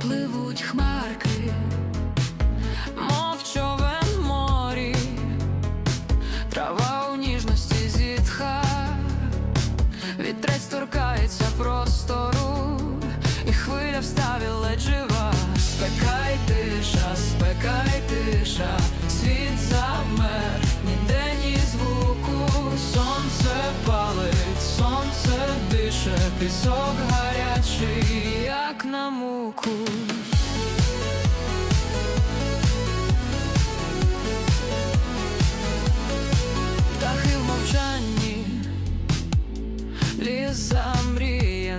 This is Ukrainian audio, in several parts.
пливуть хмарки, мов човен морі, трава у ніжності зітха, вітрець торкається простору, і хвиля вставі жива. Спекай тиша, спекай тиша, світ завмер, ніде ні звуку, сонце палить, сонце дише, пісок гарячий, на муку. Птахи в мовчанні, ліс замріяний,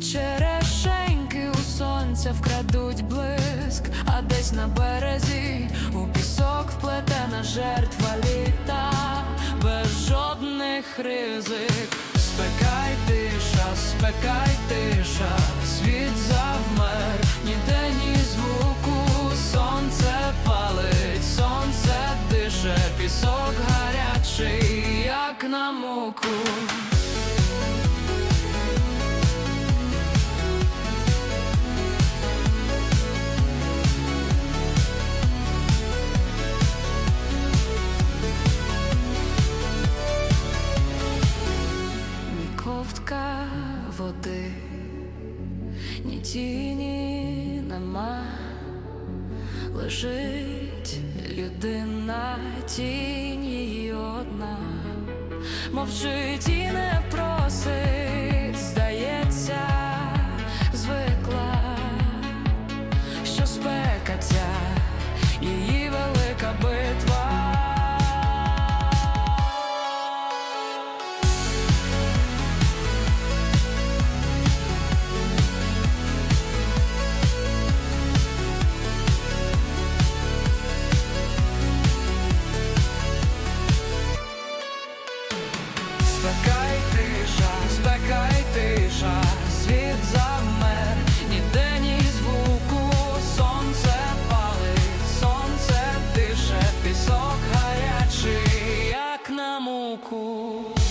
черешеньки у сонця вкрадуть блиск, а десь на березі у пісок вплетена жертва літа, без жодних ризик. Тиша, світ завмер, ніде ні звуку, сонце палить, сонце дише, пісок гарячий, як на муку. Ні тіні нема, лежить людина тіні одна, мовчить і не як на муку.